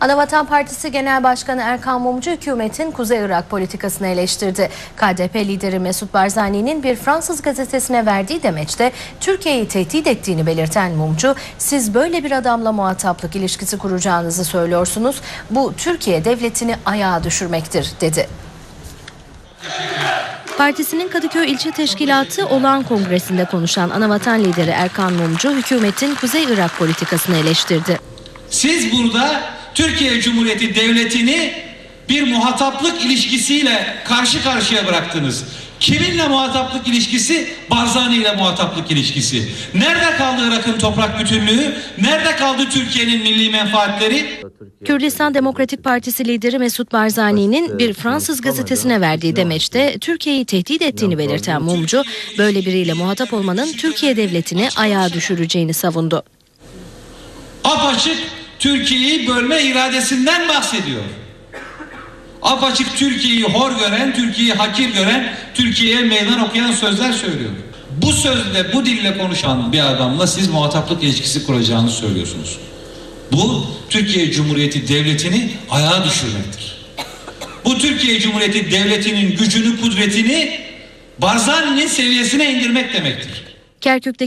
Anavatan Partisi Genel Başkanı Erkan Mumcu hükümetin Kuzey Irak politikasını eleştirdi. KDP lideri Mesut Barzani'nin bir Fransız gazetesine verdiği demeçte Türkiye'yi tehdit ettiğini belirten Mumcu, siz böyle bir adamla muhataplık ilişkisi kuracağınızı söylüyorsunuz. Bu Türkiye devletini ayağa düşürmektir dedi. Partisinin Kadıköy İlçe Teşkilatı olağan kongresinde konuşan Anavatan lideri Erkan Mumcu hükümetin Kuzey Irak politikasını eleştirdi. Siz burada Türkiye Cumhuriyeti Devleti'ni bir muhataplık ilişkisiyle karşı karşıya bıraktınız. Kiminle muhataplık ilişkisi? Barzani ile muhataplık ilişkisi. Nerede kaldı Irak'ın toprak bütünlüğü? Nerede kaldı Türkiye'nin milli menfaatleri? Kürdistan Demokratik Partisi lideri Mesut Barzani'nin bir Fransız gazetesine verdiği demeçte Türkiye'yi tehdit ettiğini belirten Mumcu, böyle biriyle muhatap olmanın Türkiye devletini ayağa düşüreceğini savundu. Apaçık Türkiye'yi bölme iradesinden bahsediyor. Apaçık Türkiye'yi hor gören, Türkiye'yi hakir gören, Türkiye'ye meydan okuyan sözler söylüyor. Bu sözle, bu dille konuşan bir adamla siz muhataplık ilişkisi kuracağını söylüyorsunuz. Bu Türkiye Cumhuriyeti Devleti'ni ayağa düşürmektir. Bu Türkiye Cumhuriyeti Devleti'nin gücünü, kudretini Barzani'nin seviyesine indirmek demektir. Kerkük'teki